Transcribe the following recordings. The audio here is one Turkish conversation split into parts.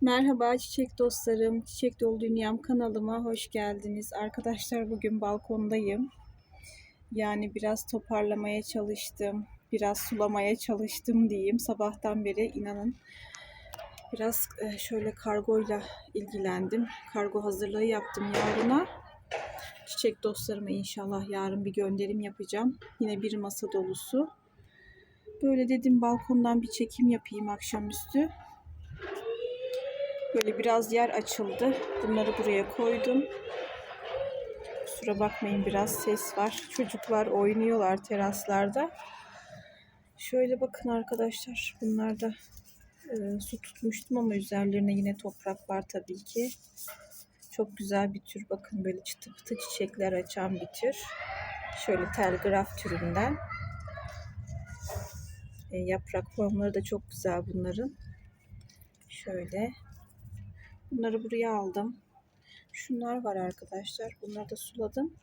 Merhaba çiçek dostlarım, Çiçek Dolu Dünyam kanalıma hoş geldiniz. Arkadaşlar bugün balkondayım. Yani biraz toparlamaya çalıştım, biraz sulamaya çalıştım diyeyim. Sabahtan beri inanın biraz e, şöyle kargoyla ilgilendim. Kargo hazırlığı yaptım yarına. Çiçek dostlarıma inşallah yarın bir gönderim yapacağım. Yine bir masa dolusu. Böyle dedim balkondan bir çekim yapayım akşamüstü. Böyle biraz yer açıldı. Bunları buraya koydum. Kusura bakmayın biraz ses var. Çocuklar oynuyorlar teraslarda. Şöyle bakın arkadaşlar. Bunlar da e, su tutmuştum ama üzerlerine yine toprak var tabii ki. Çok güzel bir tür. Bakın böyle çıtı pıtı çiçekler açan bir tür. Şöyle telgraf türünden. E, yaprak formları da çok güzel bunların. Şöyle. Bunları buraya aldım. Şunlar var arkadaşlar. Bunları da suladım.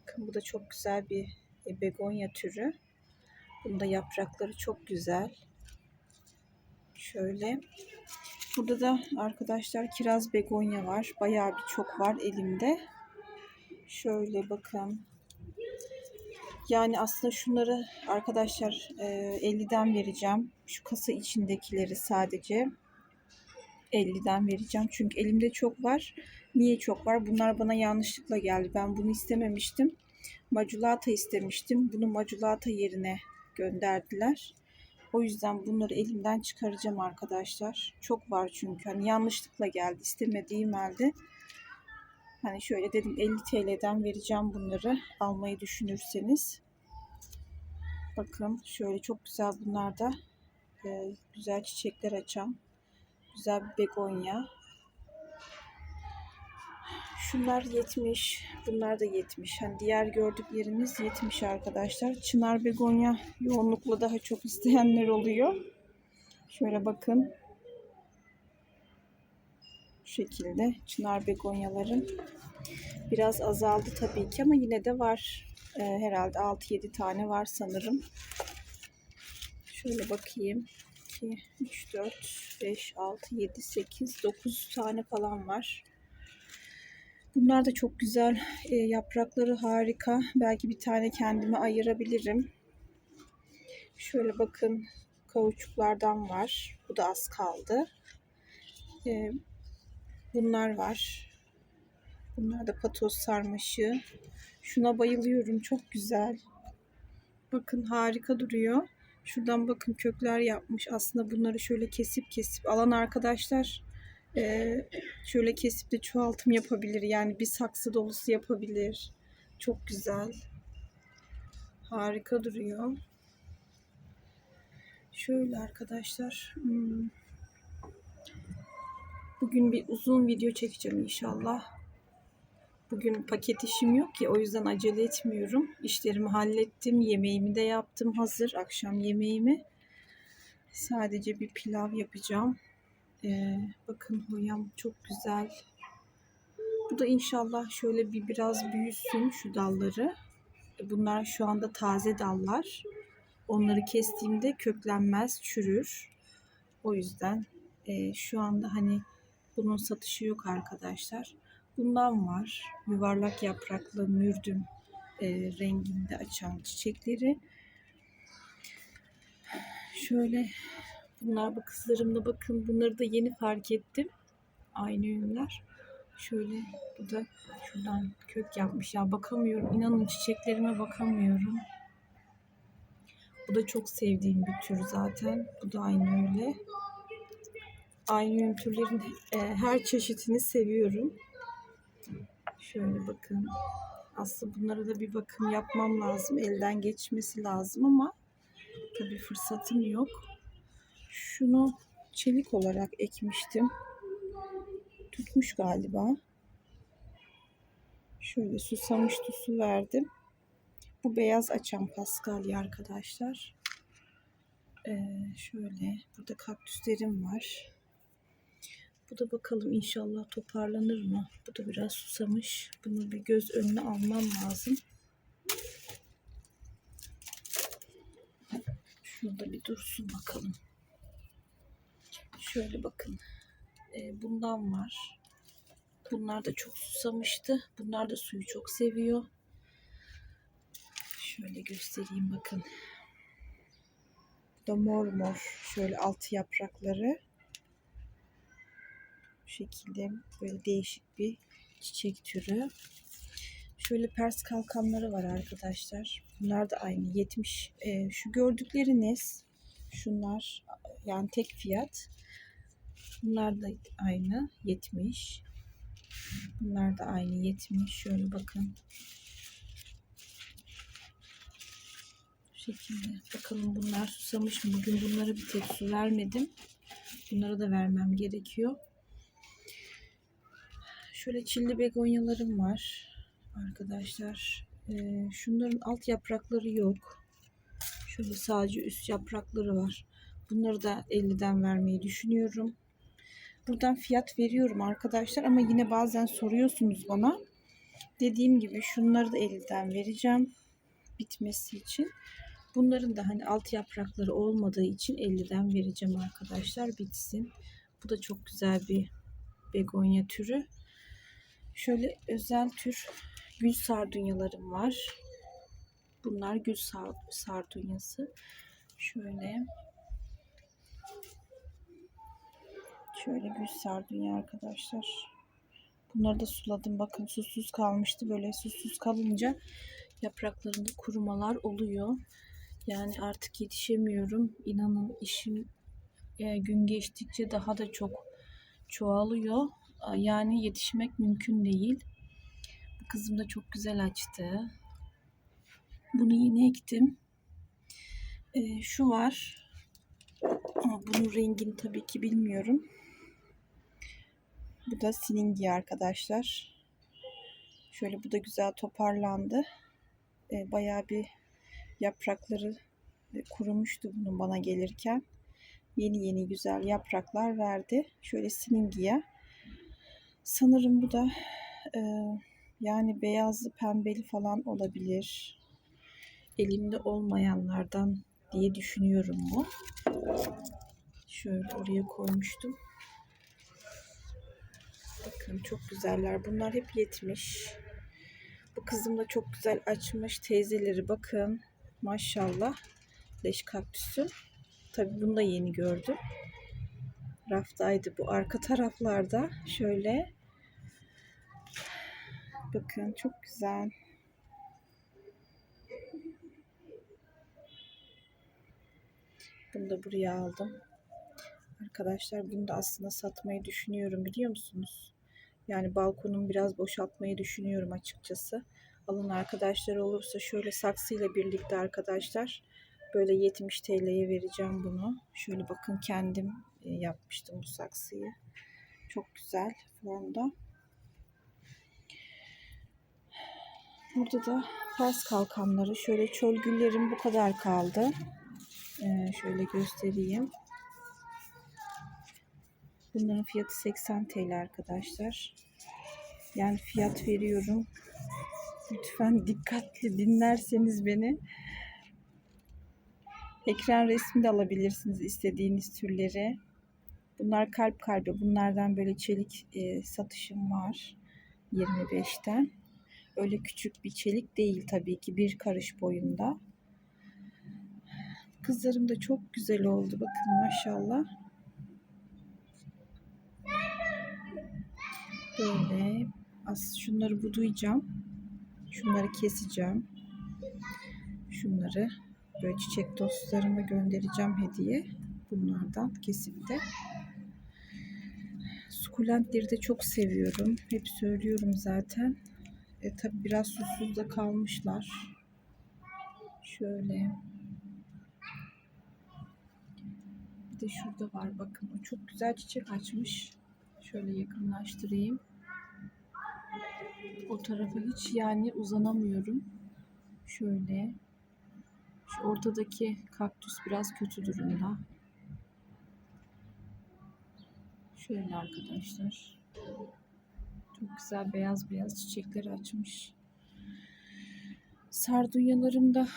Bakın bu da çok güzel bir e, begonya türü. Bunda yaprakları çok güzel. Şöyle. Burada da arkadaşlar kiraz begonya var. Bayağı bir çok var elimde. Şöyle bakın. Yani aslında şunları arkadaşlar 50'den vereceğim. Şu kasa içindekileri sadece. 50'den vereceğim. Çünkü elimde çok var. Niye çok var? Bunlar bana yanlışlıkla geldi. Ben bunu istememiştim. Maculata istemiştim. Bunu maculata yerine gönderdiler. O yüzden bunları elimden çıkaracağım arkadaşlar. Çok var çünkü. Hani yanlışlıkla geldi. istemediğim halde. Hani şöyle dedim 50 TL'den vereceğim bunları almayı düşünürseniz. Bakın şöyle çok güzel bunlar da e, güzel çiçekler açan Güzel bir begonya. Şunlar 70. Bunlar da 70. Hani diğer gördüklerimiz 70 arkadaşlar. Çınar begonya yoğunlukla daha çok isteyenler oluyor. Şöyle bakın. Bu şekilde çınar begonyaların biraz azaldı tabii ki ama yine de var. Ee, herhalde 6-7 tane var sanırım. Şöyle bakayım. 2, 3, 4, 5, 6, 7, 8, 9 tane falan var. Bunlar da çok güzel. E, yaprakları harika. Belki bir tane kendime ayırabilirim. Şöyle bakın kauçuklardan var. Bu da az kaldı. E, bunlar var. Bunlar da patos sarmaşı. Şuna bayılıyorum. Çok güzel. Bakın harika duruyor. Şuradan bakın kökler yapmış. Aslında bunları şöyle kesip kesip alan arkadaşlar e, şöyle kesip de çoğaltım yapabilir. Yani bir saksı dolusu yapabilir. Çok güzel. Harika duruyor. Şöyle arkadaşlar. Hmm. Bugün bir uzun video çekeceğim inşallah. Bugün paket işim yok ki o yüzden acele etmiyorum. İşlerimi hallettim. Yemeğimi de yaptım hazır. Akşam yemeğimi. Sadece bir pilav yapacağım. Ee, bakın hoyam çok güzel. Bu da inşallah şöyle bir biraz büyüsün şu dalları. Bunlar şu anda taze dallar. Onları kestiğimde köklenmez, çürür. O yüzden e, şu anda hani bunun satışı yok arkadaşlar. Bundan var. Yuvarlak yapraklı mürdüm e, renginde açan çiçekleri. Şöyle bunlar bu kızlarımla bakın bunları da yeni fark ettim. Aynı ürünler. Şöyle bu da şuradan kök yapmış. Ya bakamıyorum. İnanın çiçeklerime bakamıyorum. Bu da çok sevdiğim bir tür zaten. Bu da aynı öyle. Aynı türlerin e, her çeşitini seviyorum. Şöyle bakın. Aslında bunlara da bir bakım yapmam lazım. Elden geçmesi lazım ama tabii fırsatım yok. Şunu çelik olarak ekmiştim. Tutmuş galiba. Şöyle susamış tusu verdim. Bu beyaz açan paskalya arkadaşlar. Ee, şöyle burada kaktüslerim var. Bu da bakalım inşallah toparlanır mı? Bu da biraz susamış. Bunu bir göz önüne almam lazım. Şurada bir dursun bakalım. Şöyle bakın. Ee, bundan var. Bunlar da çok susamıştı. Bunlar da suyu çok seviyor. Şöyle göstereyim bakın. Bu da mor mor. Şöyle altı yaprakları. Şekilde böyle değişik bir çiçek türü. Şöyle pers kalkanları var arkadaşlar. Bunlar da aynı 70. Ee, şu gördükleriniz şunlar yani tek fiyat. Bunlar da aynı 70. Bunlar da aynı 70. Şöyle bakın. Bu şekilde. Bakalım bunlar susamış mı? Bugün bunlara bir tek su vermedim. Bunlara da vermem gerekiyor. Şöyle çilli begonyalarım var. Arkadaşlar. Ee, şunların alt yaprakları yok. Şöyle sadece üst yaprakları var. Bunları da 50'den vermeyi düşünüyorum. Buradan fiyat veriyorum arkadaşlar ama yine bazen soruyorsunuz bana. Dediğim gibi şunları da 50'den vereceğim bitmesi için. Bunların da hani alt yaprakları olmadığı için 50'den vereceğim arkadaşlar bitsin. Bu da çok güzel bir begonya türü. Şöyle özel tür gül sardunyalarım var. Bunlar gül sar sardunyası. Şöyle Şöyle gül sardunya arkadaşlar. Bunları da suladım. Bakın susuz kalmıştı. Böyle susuz kalınca yapraklarında kurumalar oluyor. Yani artık yetişemiyorum. İnanın işim e, gün geçtikçe daha da çok çoğalıyor. Yani yetişmek mümkün değil. Bu kızım da çok güzel açtı. Bunu yine ektim. E, şu var. Ama bunun rengini tabii ki bilmiyorum. Bu da siningi arkadaşlar. Şöyle bu da güzel toparlandı. E, bayağı bir yaprakları kurumuştu bunun bana gelirken. Yeni yeni güzel yapraklar verdi. Şöyle siningiye. Sanırım bu da e, yani beyazlı pembeli falan olabilir. Elimde olmayanlardan diye düşünüyorum bu. Şöyle oraya koymuştum. Bakın çok güzeller. Bunlar hep yetmiş. Bu kızım da çok güzel açmış. Teyzeleri bakın. Maşallah. Leş kaktüsü. Tabii bunu da yeni gördüm. Raftaydı bu. Arka taraflarda şöyle. Bakın çok güzel. Bunu da buraya aldım. Arkadaşlar bunu da aslında satmayı düşünüyorum biliyor musunuz? Yani balkonumu biraz boşaltmayı düşünüyorum açıkçası. Alın arkadaşlar olursa şöyle saksıyla birlikte arkadaşlar böyle 70 TL'ye vereceğim bunu. Şöyle bakın kendim yapmıştım bu saksıyı. Çok güzel fonda. Burada da pers kalkanları. Şöyle çöl güllerim bu kadar kaldı. Ee, şöyle göstereyim. Bunların fiyatı 80 TL arkadaşlar. Yani fiyat veriyorum. Lütfen dikkatli dinlerseniz beni. Ekran resmi de alabilirsiniz istediğiniz türleri. Bunlar kalp kalbe. Bunlardan böyle çelik e, satışım var. 25'ten. Öyle küçük bir çelik değil tabii ki. Bir karış boyunda. Kızlarım da çok güzel oldu. Bakın maşallah. Böyle az şunları budayacağım. Şunları keseceğim. Şunları böyle çiçek dostlarıma göndereceğim hediye. Bunlardan kesip de. Sukulentleri de çok seviyorum. Hep söylüyorum zaten. E, tabi biraz susuz da kalmışlar. Şöyle. Bir de şurada var bakın. O çok güzel çiçek açmış. Şöyle yakınlaştırayım. O tarafa hiç yani uzanamıyorum. Şöyle. Şu ortadaki kaktüs biraz kötü durumda. Şöyle arkadaşlar. Çok güzel beyaz beyaz çiçekler açmış. Sardunyalarım da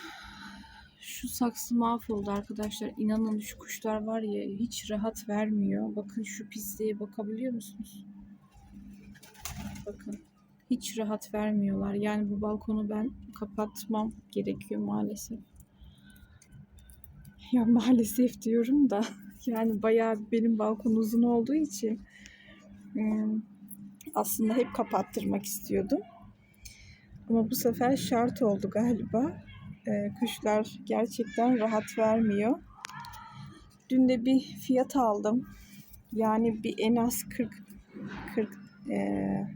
Şu saksı mahvoldu arkadaşlar. İnanın şu kuşlar var ya hiç rahat vermiyor. Bakın şu pisliğe bakabiliyor musunuz? Bakın. Hiç rahat vermiyorlar. Yani bu balkonu ben kapatmam gerekiyor maalesef. Ya maalesef diyorum da yani bayağı benim balkon uzun olduğu için aslında hep kapattırmak istiyordum. Ama bu sefer şart oldu galiba. Kuşlar gerçekten rahat vermiyor. Dün de bir fiyat aldım. Yani bir en az 40 40 eee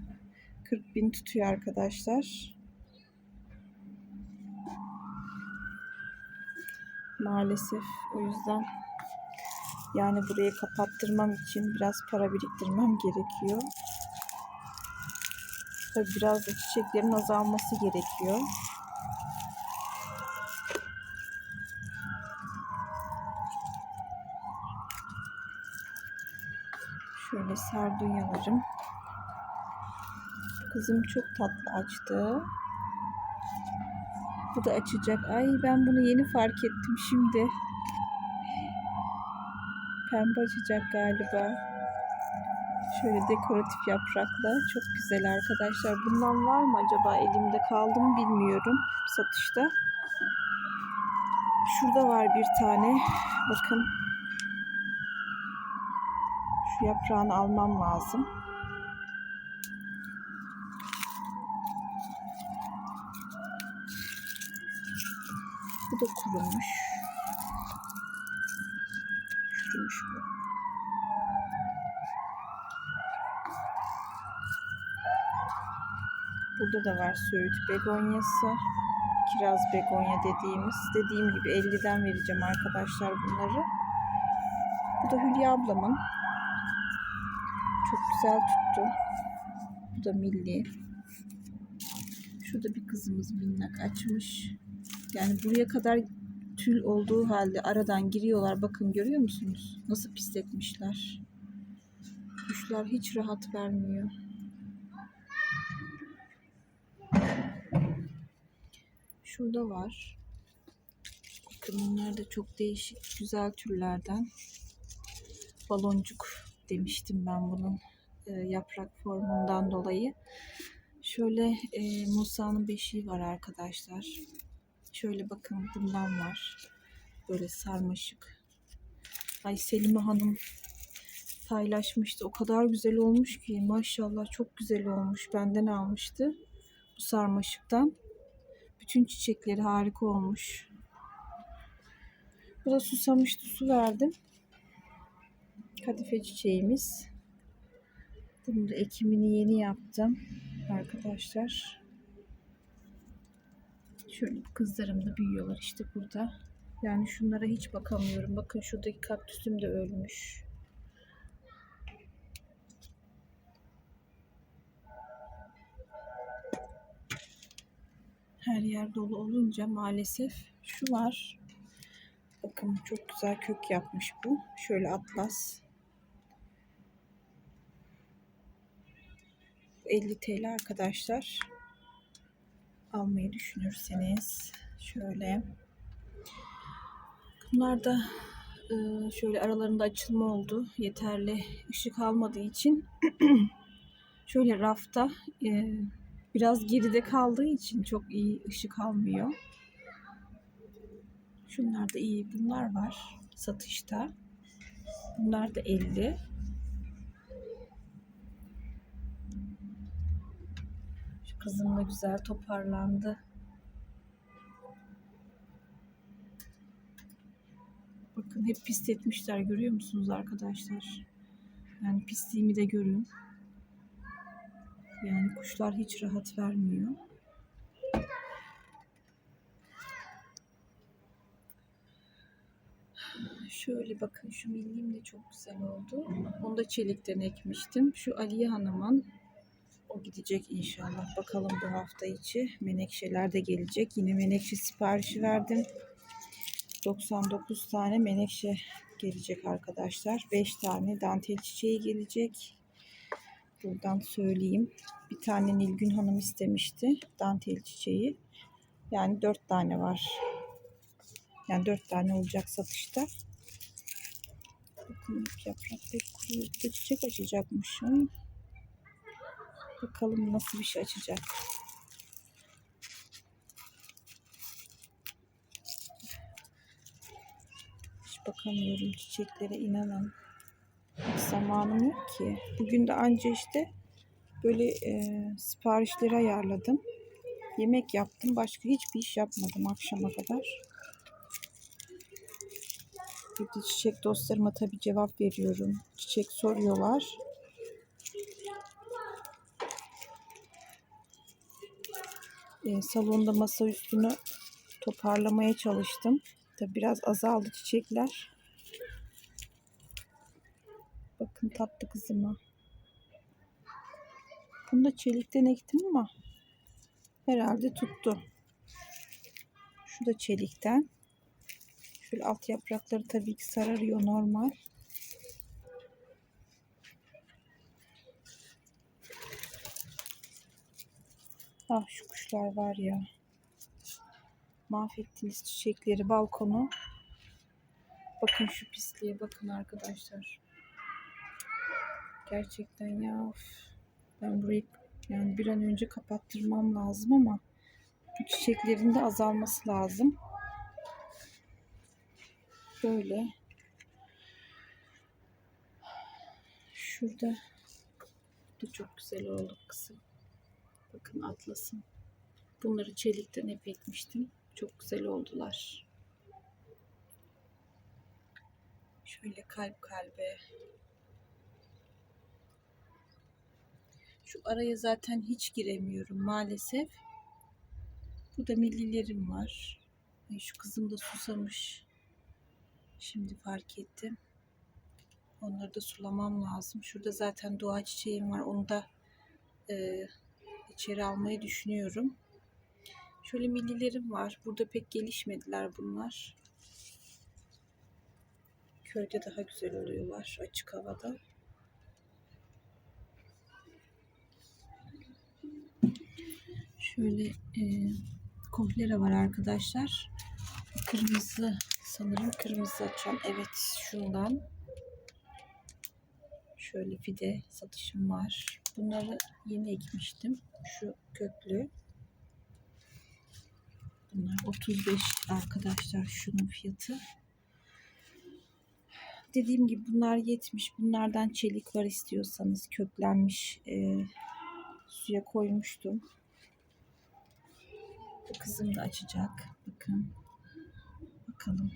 40 bin tutuyor arkadaşlar. Maalesef o yüzden yani burayı kapattırmam için biraz para biriktirmem gerekiyor. Tabi biraz da çiçeklerin azalması gerekiyor. Şöyle sardunyalarım. Kızım çok tatlı açtı. Bu da açacak. Ay ben bunu yeni fark ettim şimdi. Pembe açacak galiba. Şöyle dekoratif yapraklı. Çok güzel arkadaşlar. Bundan var mı acaba elimde kaldı mı bilmiyorum satışta. Şurada var bir tane. Bakın. Şu yaprağını almam lazım. Bu da kurumuş. Çürümüş bu. Burada da var Söğüt begonyası. Kiraz begonya dediğimiz. Dediğim gibi 50'den vereceğim arkadaşlar bunları. Bu da Hülya ablamın. Çok güzel tuttu. Bu da milli. Şurada bir kızımız minnak açmış. Yani buraya kadar tül olduğu halde aradan giriyorlar. Bakın görüyor musunuz? Nasıl pisletmişler. Kuşlar hiç rahat vermiyor. Şurada var. Bakın bunlar da çok değişik güzel türlerden. Baloncuk demiştim ben bunun e, yaprak formundan dolayı. Şöyle e, Musa'nın beşiği var arkadaşlar. Şöyle bakın bundan var. Böyle sarmaşık. Ay Selime Hanım paylaşmıştı. O kadar güzel olmuş ki maşallah çok güzel olmuş. Benden almıştı bu sarmaşıktan. Bütün çiçekleri harika olmuş. Bu da susamıştı. Su verdim. Kadife çiçeğimiz. Bunun da ekimini yeni yaptım arkadaşlar. Şöyle kızlarım da büyüyorlar işte burada. Yani şunlara hiç bakamıyorum. Bakın şuradaki kaktüsüm de ölmüş. Her yer dolu olunca maalesef şu var. Bakın çok güzel kök yapmış bu. Şöyle atlas. 50 TL arkadaşlar. Almayı düşünürseniz şöyle. Bunlar da e, şöyle aralarında açılma oldu. Yeterli ışık almadığı için şöyle rafta e, biraz geride kaldığı için çok iyi ışık almıyor. Şunlar da iyi. Bunlar var satışta. Bunlar da 50. Şu kızım da güzel toparlandı. Bakın hep pisletmişler görüyor musunuz arkadaşlar? Yani pisliğimi de görün. Yani kuşlar hiç rahat vermiyor. Şöyle bakın şu milliğim de çok güzel oldu. Onu da çelikten ekmiştim. Şu Aliye Hanım'ın o gidecek inşallah. Bakalım bu hafta içi. Menekşeler de gelecek. Yine menekşe siparişi verdim. 99 tane menekşe gelecek arkadaşlar. 5 tane dantel çiçeği gelecek. Buradan söyleyeyim. Bir tane Nilgün Hanım istemişti dantel çiçeği. Yani 4 tane var. Yani dört tane olacak satışta. Bakın yaprak pek kuruyor. Bir de çiçek açacakmışım. Bakalım nasıl bir şey açacak. Hiç bakamıyorum çiçeklere inanın. Zamanım yok ki. Bugün de anca işte böyle e, siparişleri ayarladım. Yemek yaptım. Başka hiçbir iş yapmadım akşama kadar. Bir de çiçek dostlarıma tabii cevap veriyorum. Çiçek soruyorlar. E, salonda masa üstünü toparlamaya çalıştım. Tabii biraz azaldı çiçekler. Bakın tatlı kızıma. Bunu da çelikten ektim ama herhalde tuttu. Şu da çelikten. Şöyle alt yaprakları tabii ki sararıyor normal. Ah şu kuşlar var ya. Mahvettiniz çiçekleri, balkonu. Bakın şu pisliğe bakın arkadaşlar. Gerçekten ya. of. Ben burayı yani bir an önce kapattırmam lazım ama bu çiçeklerin de azalması lazım. Böyle. Şurada da çok güzel oldu kızım. Bakın atlasın. Bunları çelikten hep ekmiştim. Çok güzel oldular. Şöyle kalp kalbe. Şu araya zaten hiç giremiyorum maalesef. Burada millilerim var. Şu kızım da susamış. Şimdi fark ettim. Onları da sulamam lazım. Şurada zaten dua çiçeğim var. Onu da e, içeri almayı düşünüyorum. Şöyle millilerim var. Burada pek gelişmediler bunlar. Köyde daha güzel oluyorlar açık havada. Şöyle e, kohlera var arkadaşlar. Kırmızı sanırım kırmızı açan. Evet şundan. Şöyle fide satışım var. Bunları yeni ekmiştim. Şu köklü. Bunlar 35 arkadaşlar şunun fiyatı. Dediğim gibi bunlar 70. Bunlardan çelik var istiyorsanız köklenmiş e, suya koymuştum. Kızım da açacak. Bakın. Bakalım.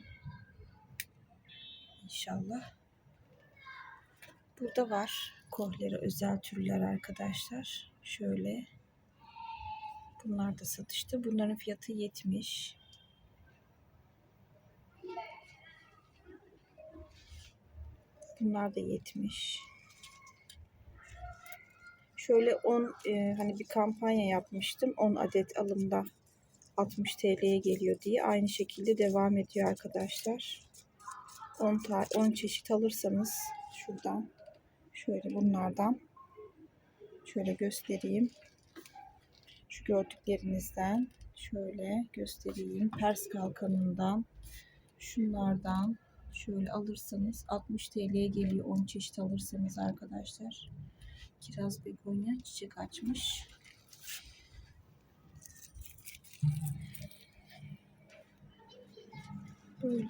İnşallah. Burada var. Kohlera özel türler arkadaşlar. Şöyle. Bunlar da satışta. Bunların fiyatı 70. Bunlar da 70. Şöyle 10 e, hani bir kampanya yapmıştım. 10 adet alımda 60 TL'ye geliyor diye. Aynı şekilde devam ediyor arkadaşlar. 10 ta 10 çeşit alırsanız şuradan şöyle bunlardan şöyle göstereyim. Şu gördüklerinizden şöyle göstereyim. Pers kalkanından şunlardan şöyle alırsanız 60 TL'ye geliyor 10 çeşit alırsanız arkadaşlar. Kiraz begonya çiçek açmış. Böyle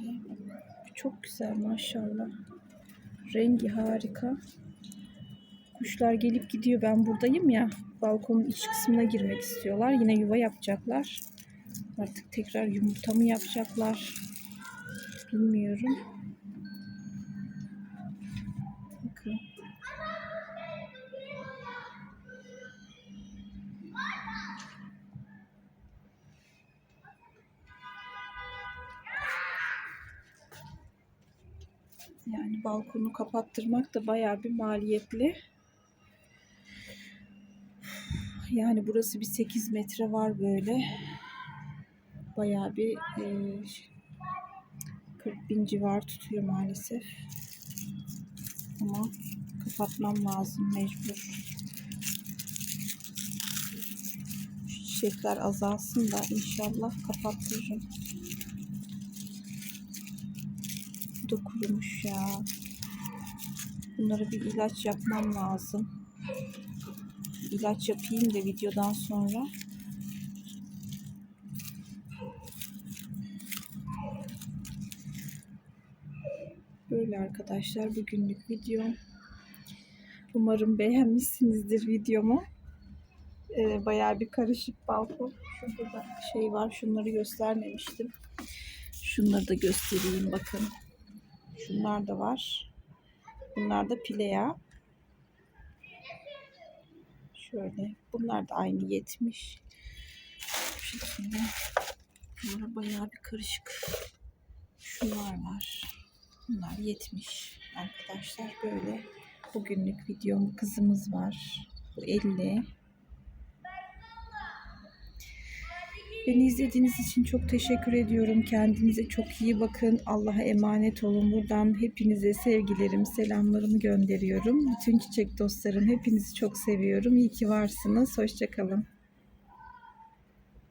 çok güzel maşallah. Rengi harika. Kuşlar gelip gidiyor. Ben buradayım ya. Balkonun iç kısmına girmek istiyorlar. Yine yuva yapacaklar. Artık tekrar yumurta mı yapacaklar? Bilmiyorum. Balkonu kapattırmak da bayağı bir maliyetli. Yani burası bir 8 metre var böyle. Bayağı bir e, 40 bin civar tutuyor maalesef. Ama kapatmam lazım mecbur. Şu çiçekler azalsın da inşallah kapattırırım. Kurumuş ya. Bunlara bir ilaç yapmam lazım. İlaç yapayım da videodan sonra. Böyle arkadaşlar bugünlük video. Umarım beğenmişsinizdir videomu. Ee, bayağı bir karışık balkon. Şurada da şey var. Şunları göstermemiştim. Şunları da göstereyim bakın. Şunlar da var. Bunlar da pilea. Şöyle. Bunlar da aynı 70. Bu şekilde. Bunlar bayağı bir karışık. Şunlar var. Bunlar 70 arkadaşlar. Böyle bugünlük videom kızımız var. Bu 50. Beni izlediğiniz için çok teşekkür ediyorum. Kendinize çok iyi bakın. Allah'a emanet olun. Buradan hepinize sevgilerim, selamlarımı gönderiyorum. Bütün çiçek dostlarım hepinizi çok seviyorum. İyi ki varsınız. Hoşçakalın.